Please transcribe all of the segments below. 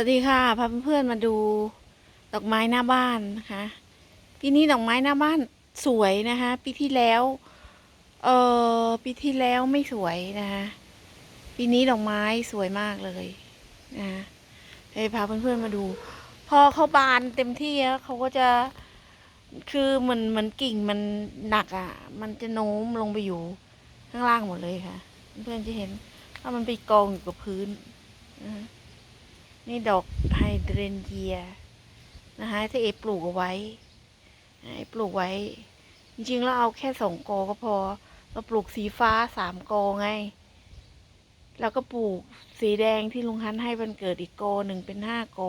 วัสดีค่ะพาเพื่อนๆมาดูดอกไม้หน้าบ้านนะคะปีนี้ดอกไม้หน้าบ้านสวยนะคะปีที่แล้วเออปีที่แล้วไม่สวยนะคะปีนี้ดอกไม้สวยมากเลยนะคะให้พาเพื่อนๆมาดู พอเขาบานเต็มที่แล้วเขาก็จะคือเหมือนเหมือนกิ่งมันหนักอะ มันจะโน้มลงไปอยู่ข้างล่างหมดเลยค่ะ เพื่อนๆจะเห็นว่ามันไปกองอยู่กับพื้นนะคะ นี่ดอกไฮเดรนเยียนะคะที่เอปลูกเอาไว้เอปลูกไว้ จริงๆแล้วเอาแค่สองกอก็พอ เราปลูกสีฟ้าสามกอไง แล้วก็ปลูกสีแดงที่ลุงฮันให้วันเกิดอีกกอหนึ่งเป็นห้าโก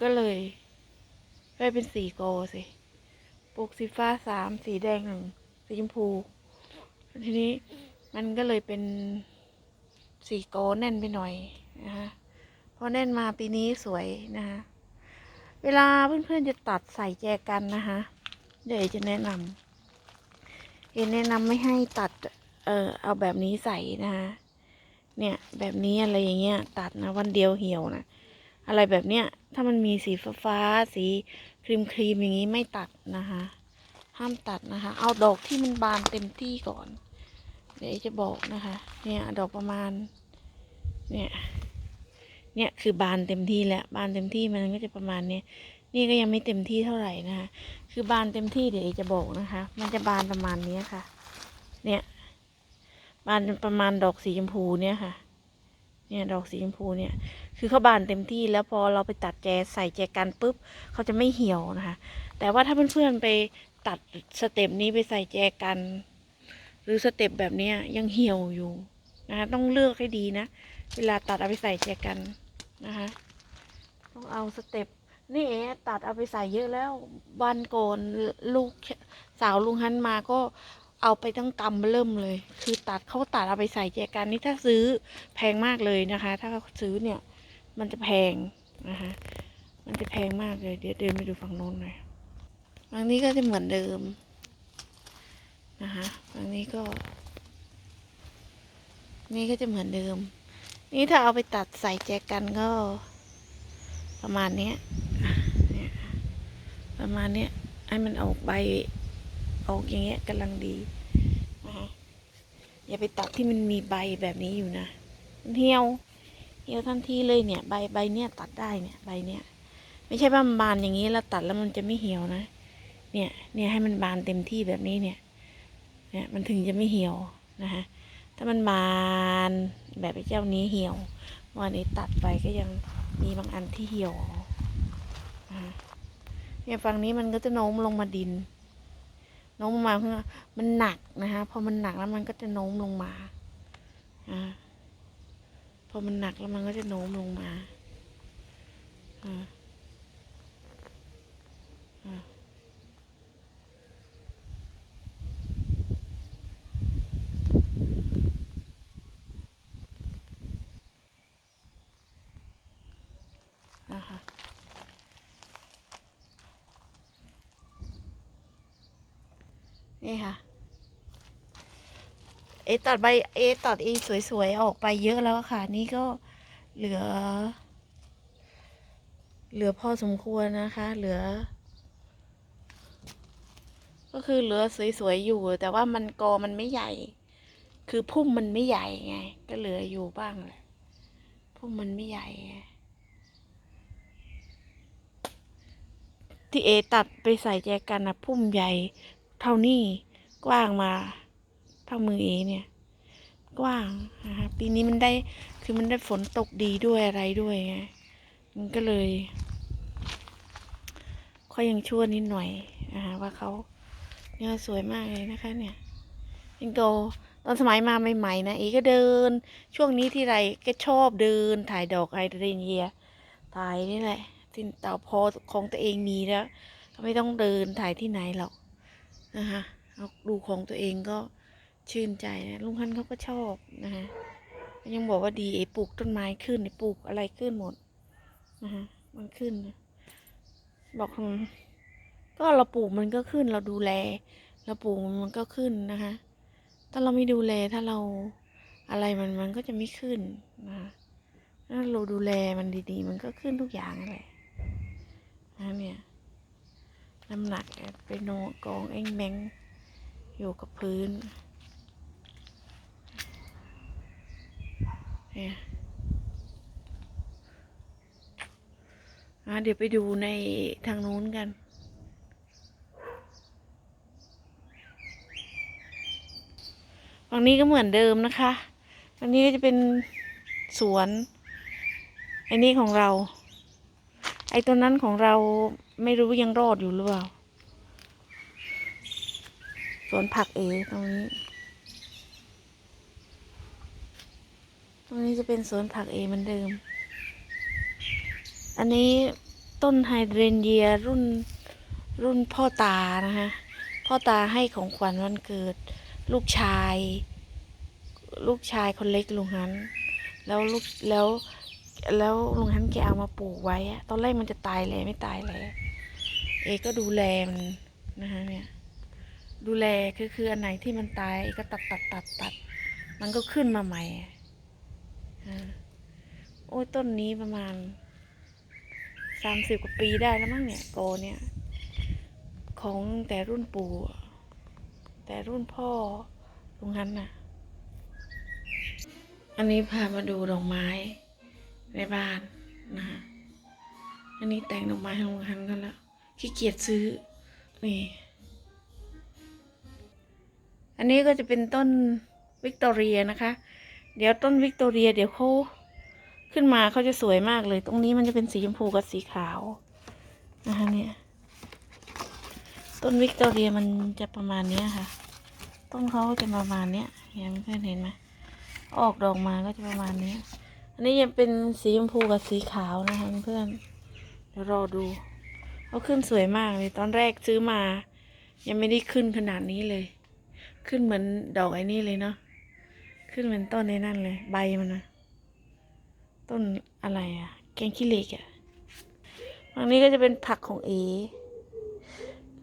ก็เลยได้เป็นสี่กอสิ ปลูกสีฟ้าสามสีแดงหนึ่งสีชมพู ทีนี้มันก็เลยเป็นสี่โกแน่นไปหน่อยนะคะ อแน่นมาปีนี้สวยนะคะเวลาเพื่อนๆจะตัดใส่แจกันนะคะเดี๋ยวจะแนะนำเอ็นแนะนำไม่ให้ตัดเออเอาแบบนี้ใส่นะคะเนี่ยแบบนี้อะไรอย่างเงี้ยตัดนะวันเดียวเหี่ยวนะอะไรแบบเนี้ยถ้ามันมีสีฟ้าๆสีครีมครีมๆอย่างนี้ไม่ตัดนะคะห้ามตัดนะคะ เอาดอกที่มันบานเต็มที่ก่อน เดี๋ยวจะบอกนะคะ เนี่ยดอกประมาณ เนี่ย เนี่ยคือบานเต็มที่แล้วบานเต็มที่มันก็จะประมาณนี้นี่ก็ยังไม่เต็มที่เท่าไหร่นะคะคือบานเต็มที่เดี๋ยวจะบอกนะคะ มันจะบานประมาณนี้ค่ะ เนี่ย บานประมาณดอกสีชมพูเนี่ยค่ะ เนี่ยดอกสีชมพูเนี่ย คือเขาบานเต็มที่แล้วพอเราไปตัดแจใส่แจกันปุ๊บเขาจะไม่เหี่ยวนะคะ แต่ว่าถ้าเพื่อนๆไปตัดสเต็ปนี้ไปใส่แจกัน หรือสเต็ปแบบนี้ยยังเหี่ยวอยู่นะคะต้องเลือกให้ดีนะ เวลาตัดเอาไปใส่แจกัน นะคะ ต้องเอาสเต็ปนี่เอตัดเอาไปใส่เยอะแล้ว วันก่อนลูกสาวลุงฮันมาก็เอาไปตั้งกำเริ่มเลย คือตัดเขาตัดเอาไปใส่แจกันนี่ถ้าซื้อแพงมากเลยนะคะ ถ้าเขาซื้อเนี่ย มันจะแพงนะคะมันจะแพงมากเลย เดี๋ยวเดินไปดูฝั่งโน้นหน่อยฝั่งนี้ก็จะเหมือนเดิมนะคะฝั่งนี้ก็ นี่ก็จะเหมือนเดิม นี่ถ้าเอาไปตัดใส่แจกันก็ ประมาณนี้ประมาณนี้ให้มันออกใบออกอย่างเงี้ยกำลังดีนะคะอย่าไปตัดที่มันมีใบแบบนี้อยู่นะมันเหี่ยวเหี่ยวทันทีเลยเนี่ย ใบใบเนี้ยตัดได้เนี่ยใบเนี้ยไม่ใช่ว่ามันบานอย่างนี้แล้วตัดแล้วมันจะไม่เหี่ยวนะ เนี่ยเนี่ยให้มันบานเต็มที่แบบนี้เนี่ย เนี่ยมันถึงจะไม่เหี่ยวนะคะ ถ้ามันบานแบบไอ้เจ้านี้เหี่ยววันนี้ตัดไปก็ยังมีบางอันที่เหี่ยวเนี่ยฝั่งนี้มันก็จะโน้มลงมาดินโน้มลงมาเพื่อมันหนักนะคะพอมันหนักแล้วมันก็จะโน้มลงมาอ่าพอมันหนักแล้วมันก็จะโน้มลงมาอ่านะคะ นี่ค่ะ เอตัดใบเอตัดเองสวยๆออกไปเยอะแล้วค่ะ นี่ก็เหลือ เหลือพอสมควรนะคะ เหลือ ก็คือเหลือสวยๆอยู่ แต่ว่ามันกอมันไม่ใหญ่ คือพุ่มมันไม่ใหญ่ไง ก็เหลืออยู่บ้างแหละพุ่มมันไม่ใหญ่ไงที่เอตัดไปใส่แจกันนะพุ่มใหญ่ เท่านี้กว้างมาเท่ามือเอเนี่ย กว้างนะคะปีนี้มันได้คือมันได้ฝนตกดีด้วยอะไรด้วยไงมันก็เลยค่อยยังชั่วนิดหน่อยนะคะว่าเขาเนี่ยสวยมากเลยนะคะ เนี่ยจิงโกตอนสมัยมาใหม่ๆนะเอก็เดิน ช่วงนี้ที่ไรก็ชอบเดินถ่ายดอกไฮเดรเนียถ่ายนี่แหละที่เต่าพอของตัวเองมีแล้วก็ไม่ต้องเดินถ่ายที่ไหนหรอก นะคะเอาดูของตัวเองก็ชื่นใจนะลุงพันเขาก็ชอบนะคะยังบอกว่าดีไอ้ปลูกต้นไม้ขึ้นไอ้ปลูกอะไรขึ้นหมดนะคะมันขึ้น บอกก็เราปลูกมันก็ขึ้นเราดูแล เราปลูกมันก็ขึ้นนะคะถ้าเราไม่ดูแลถ้าเราอะไรมันมันก็จะไม่ขึ้นนะคะถ้าเราดูแลมันดีๆ มันก็ขึ้นทุกอย่างนั่นแหละนะเนี่ย น้ำหนักไปโนกองเอ็งแมงอยู่กับพื้นเนี่ยเดี๋ยวไปดูในทางนู้นกัน ฝั่งนี้ก็เหมือนเดิมนะคะฝั่งนี้ก็จะเป็นสวนไอ้นี่ของเรา ไอ้ตัวนั้นของเรา ไม่รู้ยังรอดอยู่หรือเปล่า สวนผักเอตรงนี้ ตรงนี้จะเป็นสวนผักเอเหมือนเดิม อันนี้ต้นไฮเดรนเยียรุ่นรุ่นพ่อตานะคะพ่อตาให้ของขวัญวันเกิด ลูกชาย ลูกชายคนเล็กลุงฮัน แล้วลูกแล้วแล้วลุงฮันแกเอามาปลูกไว้อะตอนแรกมันจะตายเลยไม่ตายเลย เอก็ดูแลมันนะคะเนี่ยดูแลคือคืออันไหนที่มันตายเอก็ตัดตัดตัดตัดมันก็ขึ้นมาใหม่โอ้ยต้นนี้ประมาณสามสิบกว่าปีได้แล้วมั้งเนี่ยโกเนี่ย ของแต่รุ่นปู่ แต่รุ่นพ่อลุงฮันน่ะ อันนี้พามาดูดอกไม้ในบ้านนะฮะอันนี้แต่งดอกไม้ให้ลุงฮันกันแล้ว ขี้เกียจซื้อ นี่ อันนี้ก็จะเป็นต้นวิกตอเรียนะคะ เดี๋ยวต้นวิกตอเรีย เดี๋ยวเขาขึ้นมาเขาจะสวยมากเลย ตรงนี้มันจะเป็นสีชมพูกับสีขาวนะคะเนี่ย ต้นวิกตอเรียมันจะประมาณนี้ค่ะ ต้นเขาจะประมาณนี้ยเห็นเพื่อนเห็นไหมออกดอกมาก็จะประมาณนี้ อันนี้ยังเป็นสีชมพูกับสีขาวนะคะเพื่อนเดี๋ยวรอดู เขาขึ้นสวยมากเลยตอนแรกซื้อมา ยังไม่ได้ขึ้นขนาดนี้เลย ขึ้นเหมือนดอกไอ้นี่เลยเนาะขึ้นเหมือนต้นในนั่นเลย ใบมันนะต้นอะไรอะแกงขี้เหล็กอะฝั่งนี้ก็จะเป็นผักของเอ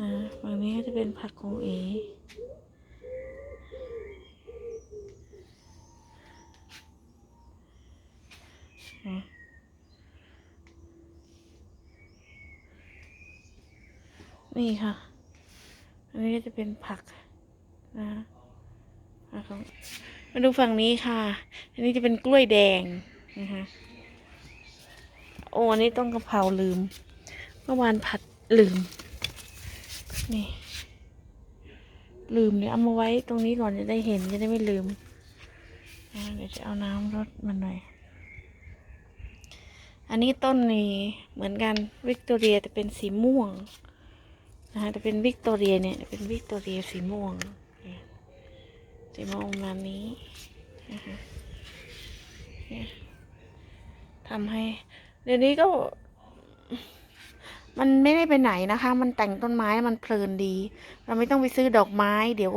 นะฝั่งนี้ก็จะเป็นผักของเอนะ นี่ค่ะ อันนี้ก็จะเป็นผักนะมาดูฝั่งนี้ค่ะ อันนี้จะเป็นกล้วยแดงนะคะโอ้อันนี้ต้องกะเพราลืม เมื่อวานผัดลืม นี่ ลืมเดี๋ยเอามาไว้ตรงนี้ก่อนจะได้เห็นจะได้ไม่ลืมนะเดี๋ยวจะเอาน้ำรดมันหน่อย อันนี้ต้นนี้เหมือนกันวิกตอเรียแต่เป็นสีม่วง นะคะแต่เป็นวิกตอเรียเนี่ยเป็นวิกตอเรียสีม่วงสีม่วงมานี้นะคะทำให้ เดี๋ยวนี้ก็ มันไม่ได้ไปไหนนะคะ มันแต่งต้นไม้มันเพลินดี เราไม่ต้องไปซื้อดอกไม้ เดี๋ยว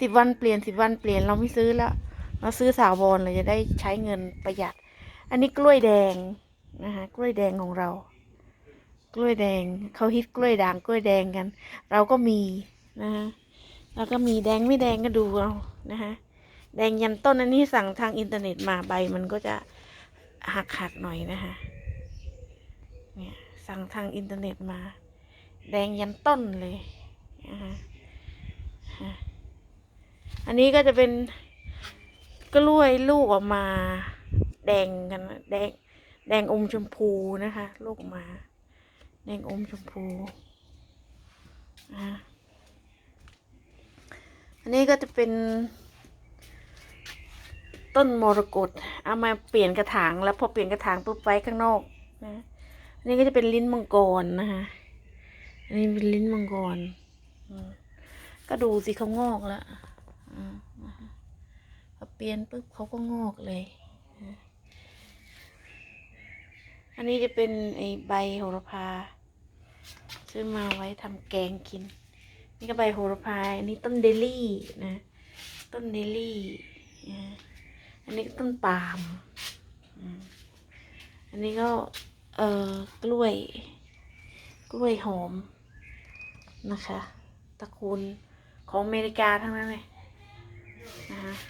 สิบวันเปลี่ยนสิบวันเปลี่ยนเราไม่ซื้อแล้วเราซื้อสาวรเลยจะได้ใช้เงินประหยัด อันนี้กล้วยแดงนะคะกล้วยแดงของเรา กล้วยแดงเขาฮิตกล้วยด่างกล้วยแดงกัน เราก็มีนะคะแล้วก็มีแดงไม่แดงก็ดูเอานะคะแดงยันต้นอันนี้สั่งทางอินเทอร์เน็ตมาใบมันก็จะหักหักหน่อยนะคะเนี่ยสั่งทางอินเทอร์เน็ตมา แดงยันต้นเลยนะคะฮะอันนี้ก็จะเป็นกล้วยลูกออกมา แดงกันแดงแดงอมชมพูนะคะ ลูกออกมา แดงอมชมพูนะคะอันนี้ก็จะเป็น ต้นมรกตเอามาเปลี่ยนกระถางแล้วพอเปลี่ยนกระถางปุ๊บไว้ข้างนอกนะอันนี้ก็จะเป็นลิ้นมังกรนะคะอันนี้เป็นลิ้นมังกรก็ดูสิเขางอกแล้วพอเปลี่ยนปุ๊บเขาก็งอกเลย อันนี้จะเป็นไอใบโหระพา ซื้อมาไว้ทำแกงกิน นี่ก็ใบโหระพา อันนี้ต้นเดลี่นะ ต้นเดลี่ อันนี้ก็ต้นปาล์มอืมอันนี้ก็ เอ่อกล้วย กล้วยหอมนะคะตระกูลของอเมริกาทั้งนั้นเลยนะคะ อ่า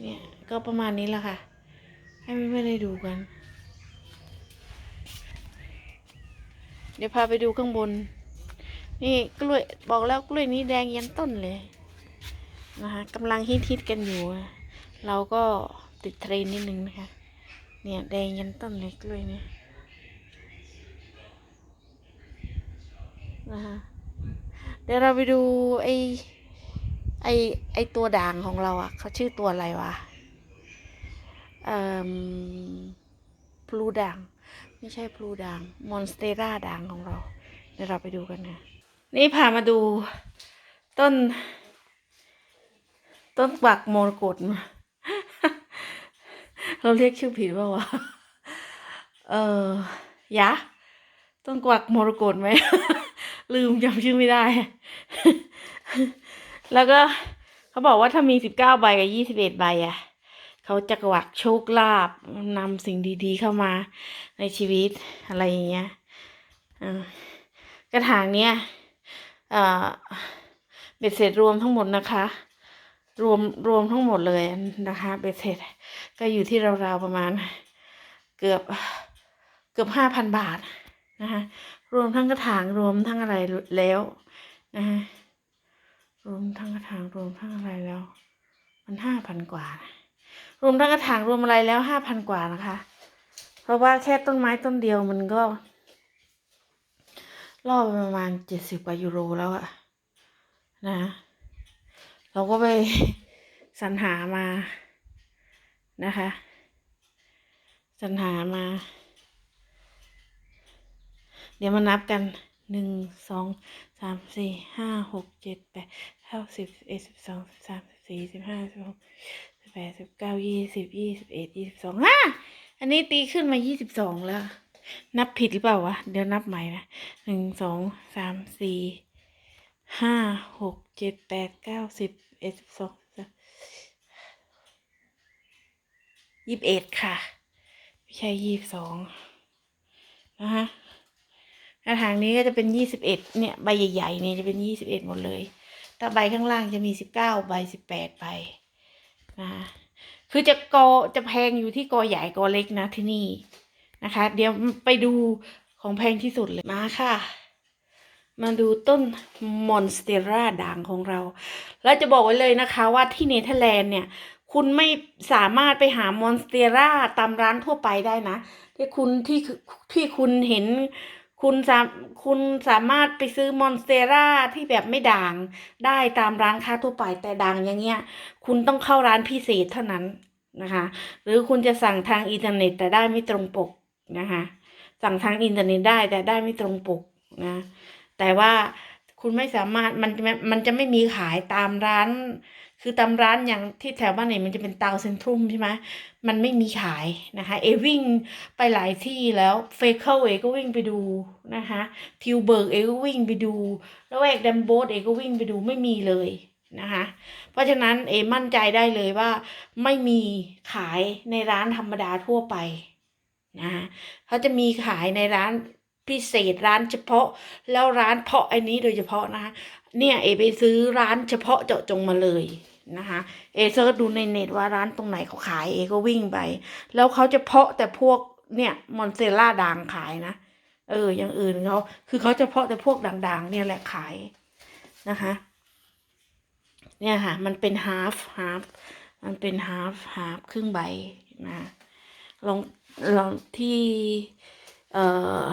เนี่ยก็ประมาณนี้แหละค่ะ ให้เพื่อนๆได้ดูกัน เดี๋ยวพาไปดูข้างบน นี่กล้วยบอกแล้วกล้วยนี้แดงยันต้นเลยนะคะกำลังฮิตฮิตๆกันอยู่ เราก็ติดเทรนนิดนึงนะคะ เนี่ยแดงยันต้นเลยกล้วยนี้นะคะเดี๋ยวเราไปดูไอ ไอไอตัวด่างของเราอะ่ะเขาชื่อตัวอะไรวะเอ่อพลูด่าง ไม่ใช่พลูด่าง มอนสเตราด่างของเรา เดี๋ยวเราไปดูกันนะ นี่พามาดู ต้น ต้นกวักโมรกตมา เราเรียกชื่อผิดเปล่าวะ เออยะ ต้นกวักโมรกตไหม ลืมจำชื่อไม่ได้ แล้วก็เขาบอกว่าถ้ามีสิบเก้าใบกับยี่สิบเอ็ดใบอะ เขาจะกวักโชคลาภนำสิ่งดีๆเข้ามาในชีวิตอะไรอย่างเงี้ยกระถางเนี้ยเบ็ดเสร็จรวมทั้งหมดนะคะ รวมรวมทั้งหมดเลยนะคะ เบ็ดเสร็จก็อยู่ที่ราวๆประมาณ เกือบเกือบห้าพันบาทนะคะรวมทั้งกระถางรวมทั้งอะไรแล้วนะคะ รวมทั้งกระถางรวมทั้งอะไรแล้ว มันห้าพันกว่านะรวมทั้งกระถางรวมอะไรแล้วห้าพันกว่านะคะ เพราะว่าแค่ต้นไม้ต้นเดียวมันก็ล่อไปประมาณเจ็ดสิบกว่ายูโรแล้วอะนะ เราก็ไปสรรหามานะคะสรรหามา เดี๋ยวมานับกัน หนึ่งสองสามสี่ห้าหกเจ็ดแปดเก้าสิบเอ็ดสิบสองสิบสามสิบสี่สิบห้าสิบหกสิบแปดสิบเก้ายี่สิบยี่สิบเอ็ดยี่สิบสองอะอันนี้ตีขึ้นมายี่สิบสองแล้ว นับผิดหรือเปล่าวะ เดี๋ยวนับใหม่นะหนึ่งสองสามสี่ห้าหกเจ็ดแปดเก้าสิบเอ็ดสิบสองยี่สิบเอ็ดค่ะ ไม่ใช่ยี่สิบสองนะคะ กระถางนี้ก็จะเป็นยี่สิบเอ็ดเนี่ยใบใหญ่ๆนี่จะเป็นยี่สิบเอ็ดหมดเลยแต่ใบข้างล่างจะมีสิบเก้าใบสิบแปดใบนะคะคือจะกอจะแพงอยู่ที่กอใหญ่กอเล็กนะที่นี่นะคะ เดี๋ยวไปดูของแพงที่สุดเลยมาค่ะ มาดูต้นมอนสเตราด่างของเรา แล้วจะบอกไว้เลยนะคะว่าที่เนเธอร์แลนด์เนี่ย คุณไม่สามารถไปหามอนสเตราตามร้านทั่วไปได้นะที่คุณที่ที่คุณเห็น คุณสามคุณสามารถไปซื้อมอนสเตร่าที่แบบไม่ด่างได้ตามร้านค้าทั่วไปแต่ด่างอย่างเงี้ย คุณต้องเข้าร้านพิเศษเท่านั้นนะคะ หรือคุณจะสั่งทางอินเทอร์เน็ตแต่ได้ไม่ตรงปกนะคะ สั่งทางอินเทอร์เน็ตได้แต่ได้ไม่ตรงปกนะ แต่ว่าคุณไม่สามารถมันมันจะไม่มีขายตามร้าน คือตามร้านอย่างที่แถวบ้านเนี่ยมันจะเป็นเตาเซ็นทรัมใช่ไหมมันไม่มีขายนะคะ เอวิ่งไปหลายที่แล้วเฟเคิลเอก็วิ่งไปดูนะคะทิวเบิร์กเอก็วิ่งไปดูแล้วแวกดัมโบสเอก็วิ่งไปดูไม่มีเลยนะคะ เพราะฉะนั้นเอมั่นใจได้เลยว่าไม่มีขายในร้านธรรมดาทั่วไปนะคะเขาจะมีขายในร้าน พิเศษร้านเฉพาะ แล้วร้านเพาะไอ้นี้โดยเฉพาะนะคะเนี่ยเอไปซื้อร้านเฉพาะเจาะจงมาเลยนะคะเอเซิร์ชดูในเน็ตว่าร้านตรงไหนเขาขายเอก็วิ่งไป แล้วเขาจะเพาะแต่พวกเนี่ยมอนเซล่าด่างขายนะ เออ อย่างอื่นเขาคือเขาจะเพาะแต่พวกด่างๆ เนี่ยแหละขายนะคะเนี่ยค่ะ มันเป็นฮาฟฮาฟมันเป็นฮาฟฮาฟครึ่งใบนะลองลองที่ เอ่อ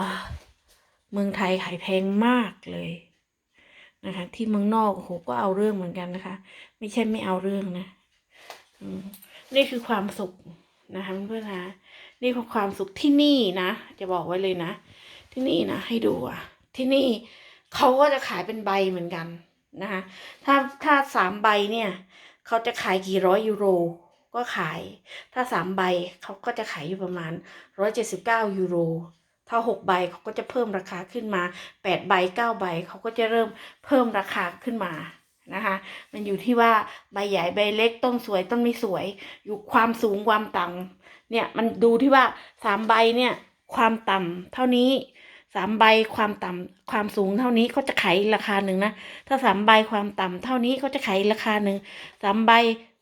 เมืองไทยขายแพงมากเลยนะคะ ที่เมืองนอกโอ้โหก็เอาเรื่องเหมือนกันนะคะ ไม่ใช่ไม่เอาเรื่องนะนี่คือความสุขนะคะเพื่อนนะนี่คือความสุขที่นี่นะจะบอกไว้เลยนะ ที่นี่นะให้ดูอะ ที่นี่เขาก็จะขายเป็นใบเหมือนกันนะคะถ้าถ้าสามใบเนี่ยเขาจะขายกี่ร้อยยูโรก็ขาย ถ้าสามใบเขาก็จะขายอยู่ประมาณร้อยเจ็ดสิบเก้ายูโร ถ้าหกใบเขาก็จะเพิ่มราคาขึ้นมาแปดใบเก้าใบเขาก็จะเริ่มเพิ่มราคาขึ้นมานะคะ มันอยู่ที่ว่าใบใหญ่ใบเล็กต้นสวยต้นไม่สวย อยู่ความสูงความต่ำเนี่ยมันดูที่ว่าสามใบเนี่ยความต่ำเท่านี้สามใบความต่ำความสูงเท่านี้เขาจะขายราคาหนึ่งนะถ้าสามใบความต่ำเท่านี้เขาจะขายราคาหนึ่งสามใบ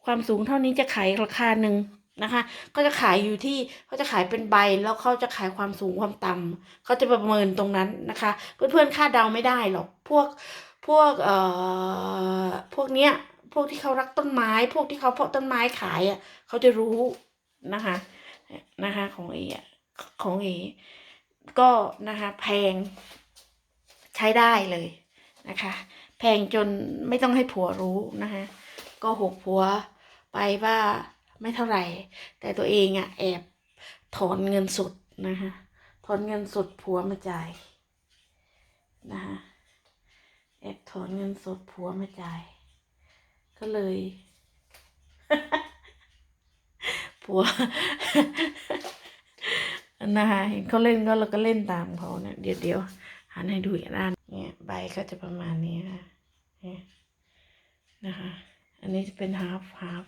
ความสูงเท่านี้จะขายราคาหนึ่ง นะคะ ก็จะขายอยู่ที่เขาจะขายเป็นใบแล้วเขาจะขายความสูงความต่ำเขาจะประเมินตรงนั้นนะคะ เพื่อนๆคาดเดาไม่ได้หรอกพวกพวกเอ่อพวกเนี้ยพวกที่เขารักต้นไม้ พวกที่เขาเพาะต้นไม้ขายอะเขาจะรู้นะคะนะคะ ของเออของเอก็นะคะแพงใช้ได้เลยนะคะ แพงจนไม่ต้องให้ผัวรู้นะคะ ก็หกผัวไปว่า ไม่เท่าไหร่ แต่ตัวเองอะแอบถอนเงินสดนะคะถอนเงินสดผัวมาจ่ายนะคะแอบถอนเงินสดผัวมาจ่าย ก็เลย ผัวนะคะเห็นเขาเล่นก็เราก็เล่นตามเขาเนี่ยเดี๋ยวเดี๋ยวหันให้ดูอีกด้านเนี่ยใบก็จะประมาณนี้ค่ะเนี่ยนะคะ อันนี้จะเป็นฮาร์ฟฮาร์ฟ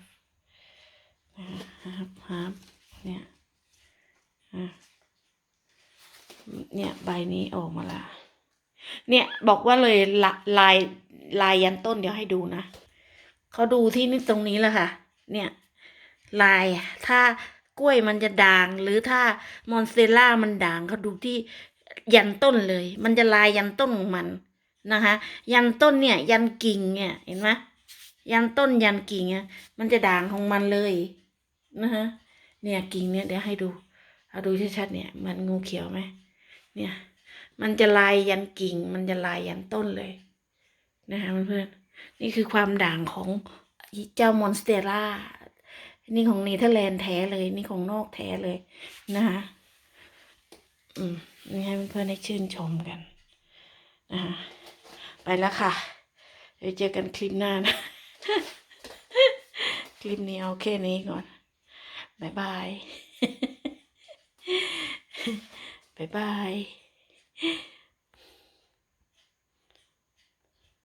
ฮาร์ฟฮาร์ฟเนี่ยเนี่ยใบนี้ออกมาละเนี่ยบอกว่าเลยละลายลายยันต้นเดี๋ยวให้ดูนะเขาดูที่นี่ตรงนี้แหละค่ะ เนี่ย ลายถ้ากล้วยมันจะด่าง หรือถ้ามอนสเตลล่ามันด่างเขาดูที่ยันต้นเลย มันจะลายยันต้นของมันนะคะ ยันต้นเนี่ย ยันกิ่งเนี่ยเห็นไหมยันต้นยันกิ่งเนี่ยมันจะด่างของมันเลย นะคะเนี่ยกิ่งเนี่ยเดี๋ยวให้ดูเอาดูชัดๆเนี่ยมันงูเขียวไหมเนี่ย มันจะลายยันกิ่ง มันจะลายยันต้นเลยนะคะเพื่อนๆนี่คือความด่างของเจ้ามอนสเตล่านี่ของเนเธอร์แลนด์แท้เลย นี่ของนอกแท้เลยนะคะอืมนี่ให้เพื่อนๆได้ชื่นชมกันนะคะไปแล้วค่ะเดี๋ยวเจอกันคลิปหน้านะ คลิปนี้เอาแค่นี้ก่อน บายบายบายบาย